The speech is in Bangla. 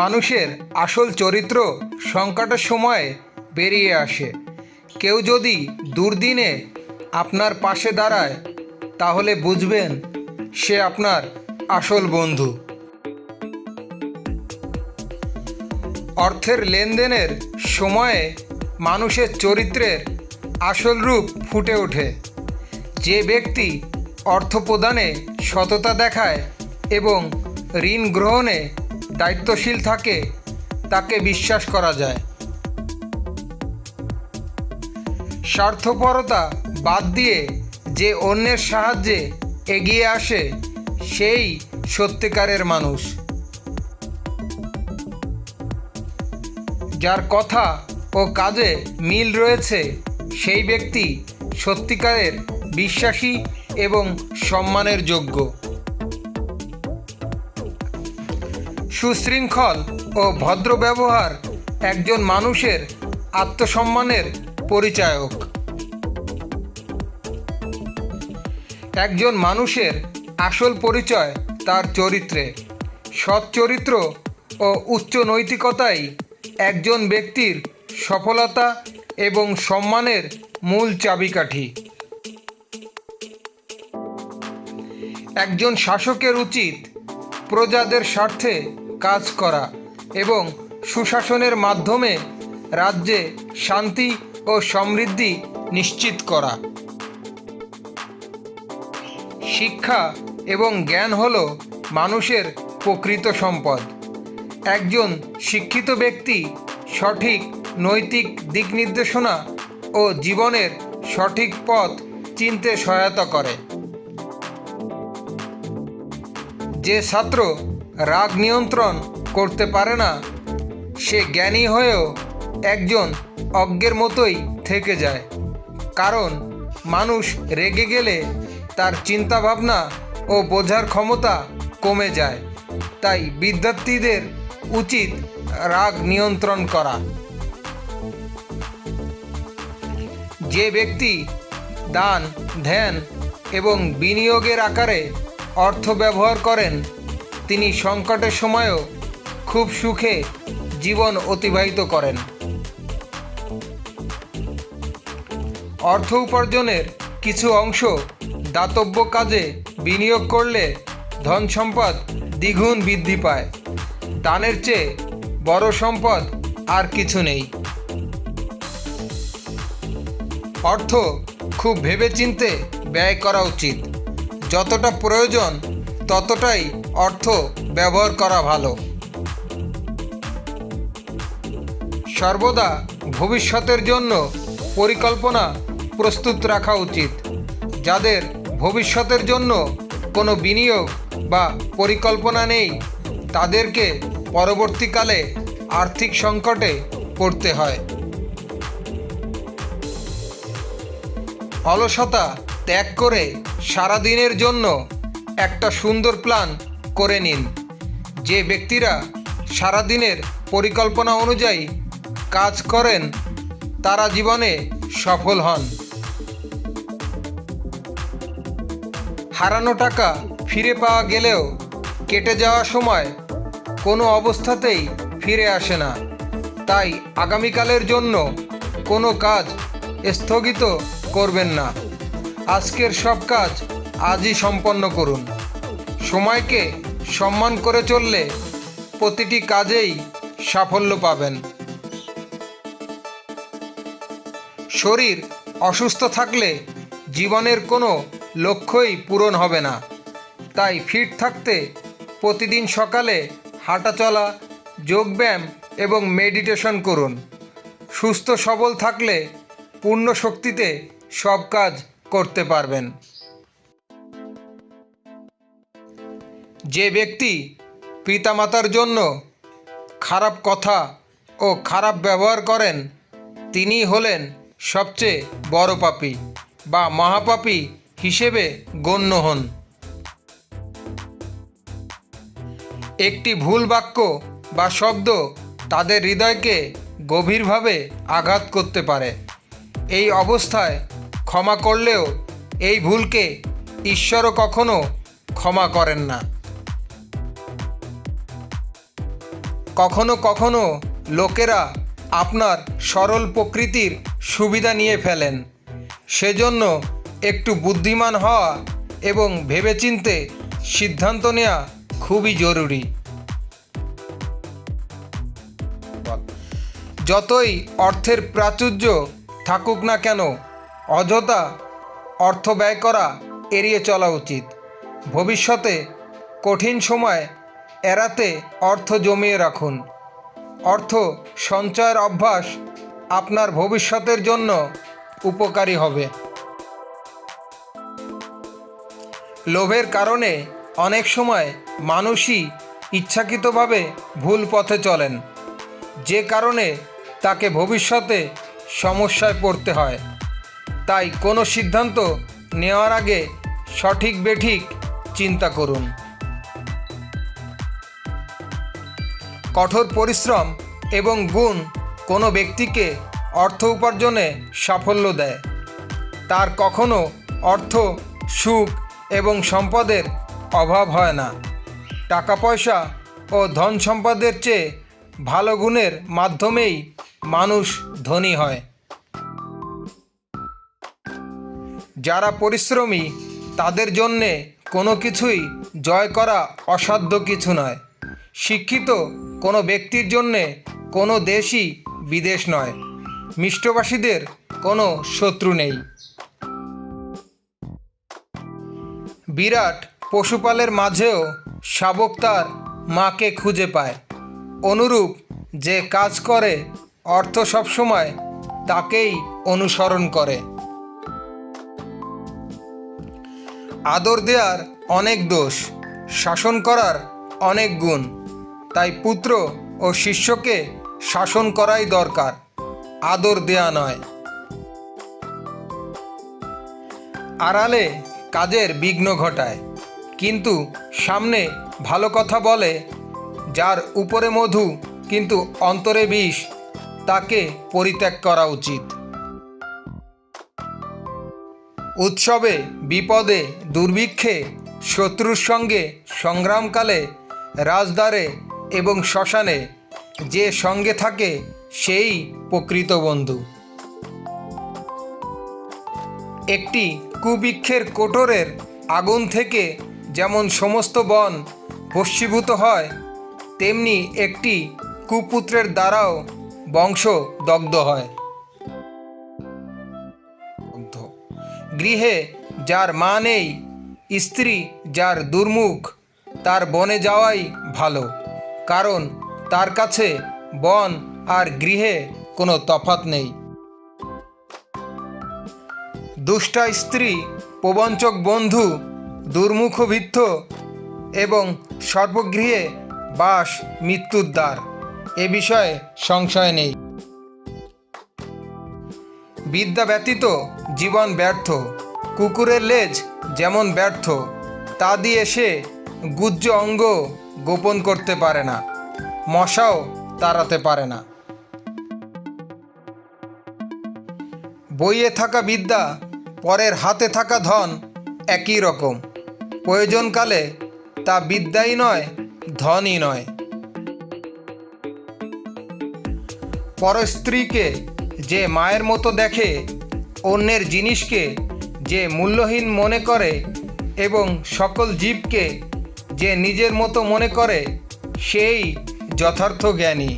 মানুষের আসল চরিত্র সংকটের সময় বেরিয়ে আসে। কেউ যদি দুর্দিনে আপনার পাশে দাঁড়ায়, তাহলে বুঝবেন সে আপনার আসল বন্ধু। অর্থের লেনদেনের সময়ে মানুষের চরিত্রের আসল রূপ ফুটে ওঠে। যে ব্যক্তি অর্থ প্রদানে সততা দেখায় এবং ঋণ গ্রহণে দায়িত্বশীল থাকে, তাকে বিশ্বাস করা যায়। স্বার্থপরতা বাদ দিয়ে যে অন্যের সাহায্যে এগিয়ে আসে, সেই সত্যিকারের মানুষ। যার কথা ও কাজে মিল রয়েছে, সেই ব্যক্তি সত্যিকারের বিশ্বাসী এবং সম্মানের যোগ্য। সুশৃঙ্খল ও ভদ্র ব্যবহার একজন মানুষের আত্মসম্মানের পরিচায়ক। একজন মানুষের আসল পরিচয় তার চরিত্রে। সৎ চরিত্র ও উচ্চ নৈতিকতাই একজন ব্যক্তির সফলতা এবং সম্মানের মূল চাবিকাঠি। একজন শাসকের উচিত প্রজাদের স্বার্থে কাজ করা এবং সুশাসনের মাধ্যমে রাজ্যে শান্তি ও সমৃদ্ধি নিশ্চিত করা। শিক্ষা এবং জ্ঞান হল মানুষের প্রকৃত সম্পদ। একজন শিক্ষিত ব্যক্তি সঠিক নৈতিক দিক নির্দেশনা ও জীবনের সঠিক পথ চিনতে সহায়তা করে। যে ছাত্র রাগ নিয়ন্ত্রণ করতে পারে না। সে জ্ঞানী হয়েও একজন অজ্ঞের মতোই থেকে যায়। কারণ মানুষ রেগে গেলে তার চিন্তাভাবনা ও বোঝার ক্ষমতা কমে যায়। তাই বিদ্যার্থীদের উচিত রাগ নিয়ন্ত্রণ করা। যে ব্যক্তি দান, ধ্যান এবং বিনিয়োগের আকারে অর্থ ব্যবহার করেন তিনি সংকটের সময়ও খুব সুখে জীবন অতিবাহিত করেন। অর্থ উপার্জনের কিছু অংশ দাতব্য কাজে বিনিয়োগ করলে ধন সম্পদ দ্বিগুণ বৃদ্ধি পায়। দানের চেয়ে বড় সম্পদ আর কিছু নেই। অর্থ খুব ভেবেচিন্তে ব্যয় করা উচিত। যতটা প্রয়োজন ততটাই অর্থ ব্যবহার করা ভালো। সর্বদা ভবিষ্যতের জন্য পরিকল্পনা প্রস্তুত রাখা উচিত, যাদের ভবিষ্যতের জন্য কোনো বিনিয়োগ বা পরিকল্পনা নেই, তাদেরকে পরবর্তীকালে আর্থিক সংকটে পড়তে হয়। অলসতা ত্যাগ করে সারাদিনের জন্য একটা সুন্দর প্ল্যান করে নিন। যে ব্যক্তিরা সারাদিনের পরিকল্পনা অনুযায়ী কাজ করেন, তারা জীবনে সফল হন। হারানো টাকা ফিরে পাওয়া গেলেও কেটে যাওয়া সময় কোনো অবস্থাতেই ফিরে আসে না। তাই আগামীকালের জন্য কোনো কাজ স্থগিত করবেন না। আজকের সব কাজ আজই সম্পন্ন করুন। সময়কে সম্মান করে চললে প্রতিটি কাজেই সাফল্য পাবেন। শরীর অসুস্থ থাকলে জীবনের কোনো লক্ষ্যই পূরণ হবে না। তাই ফিট থাকতে প্রতিদিন সকালে হাঁটা চলা, যোগব্যায়াম এবং মেডিটেশন করুন। সুস্থ সবল থাকলে পূর্ণ শক্তিতে সব কাজ করতে পারবেন। যে ব্যক্তি পিতামাতার জন্য খারাপ কথা ও খারাপ ব্যবহার করেন তিনি হলেন সবচেয়ে বড় পাপী বা মহাপাপী হিসেবে গণ্য হন। একটি ভুল বাক্য বা শব্দ তাদের হৃদয়কে গভীরভাবে আঘাত করতে পারে। এই অবস্থায় ক্ষমা করলেও এই ভুলকে ঈশ্বরও কখনো ক্ষমা করেন না। কখনো কখনো লোকেরা আপনার সরল প্রকৃতির সুবিধা নিয়ে ফেলেন। সেজন্য একটু বুদ্ধিমান হওয়া এবং ভেবেচিন্তে সিদ্ধান্ত নেওয়া খুবই জরুরি। যতই অর্থের প্রাচুর্য থাকুক না কেন, অযথা অর্থ ব্যয় করা এড়িয়ে চলা উচিত। ভবিষ্যতে কঠিন সময় এড়াতে অর্থ জমিয়ে রাখুন। অর্থ সঞ্চয়ের অভ্যাস আপনার ভবিষ্যতের জন্য উপকারী হবে। লোভের কারণে অনেক সময় মানুষই ইচ্ছাকৃতভাবে ভুল পথে চলেন। যে কারণে তাকে ভবিষ্যতে সমস্যায় পড়তে হয়। তাই কোনো সিদ্ধান্ত নেওয়ার আগে সঠিক বেঠিক চিন্তা করুন। কঠোর পরিশ্রম এবং গুণ কোনো ব্যক্তিকে অর্থ উপার্জনে সাফল্য দেয়। তার কখনো অর্থ, সুখ এবং সম্পদের অভাব হয় না। টাকা পয়সা ও ধন সম্পদের চেয়ে ভালো গুণের মাধ্যমেই মানুষ ধনী হয়। যারা পরিশ্রমী, তাদের জন্যে কোনো কিছুই জয় করা অসাধ্য কিছু নয়। শিক্ষিত কোনো ব্যক্তির জন্যে কোনো দেশই বিদেশ নয়। মিষ্টবাসীদের কোনো শত্রু নেই। বিরাট পশুপালের মাঝেও শাবক তার মাকে খুঁজে পায়। অনুরূপ যে কাজ করে, অর্থ সবসময় তাকেই অনুসরণ করে। আদর দেওয়ার অনেক দোষ, শাসন করার অনেক গুণ। তাই পুত্র ও শিষ্যকে শাসন করাই দরকার, আদর দেয়া নয়। আড়ালে কাজের বিঘ্ন ঘটায়, কিন্তু সামনে ভালো কথা বলে, যার উপরে মধু কিন্তু অন্তরে বিষ, তাকে পরিত্যাগ করা উচিত। উৎসবে বিপদে দুর্ভিক্ষে শত্রুর সঙ্গে সংগ্রামকালে রাজদ্বারে এবং শ্মশানে যে সঙ্গে থাকে সেই প্রকৃত বন্ধু। একটি কুবৃক্ষের কোটরের আগুন থেকে যেমন সমস্ত বন ভস্মীভূত হয়, তেমনি একটি কুপুত্রের দ্বারাও বংশ দগ্ধ হয়। গৃহে যার মা নেই, স্ত্রী যার দুর্মুখ তার বনে যাওয়াই ভালো, কারণ তার কাছে বন আর গৃহে কোনো তফাত নেই। দুষ্টা স্ত্রী, প্রবঞ্চক বন্ধু দুর্মুখ ভিত্ত এবং সর্বগৃহে বাস মৃত্যুর দ্বার এ বিষয়ে সংশয় নেই। বিদ্যা ব্যতীত জীবন ব্যর্থ, কুকুরের লেজ যেমন ব্যর্থ, তা দিয়ে সে গুজ্জ অঙ্গ গোপন করতে পারে না, মশাও তাড়াতে পারে না। বইয়ে থাকা বিদ্যা, পরের হাতে থাকা ধন একই রকম। প্রয়োজনকালে তা বিদ্যাই নয়, ধনই নয়। পরস্ত্রীকে যে মায়ের মতো দেখে, অন্যের জিনিসকে যে মূল্যহীন মনে করে, এবং সকল জীবকে যে নিজের মতো মনে করে সেই যথার্থ জ্ঞানী।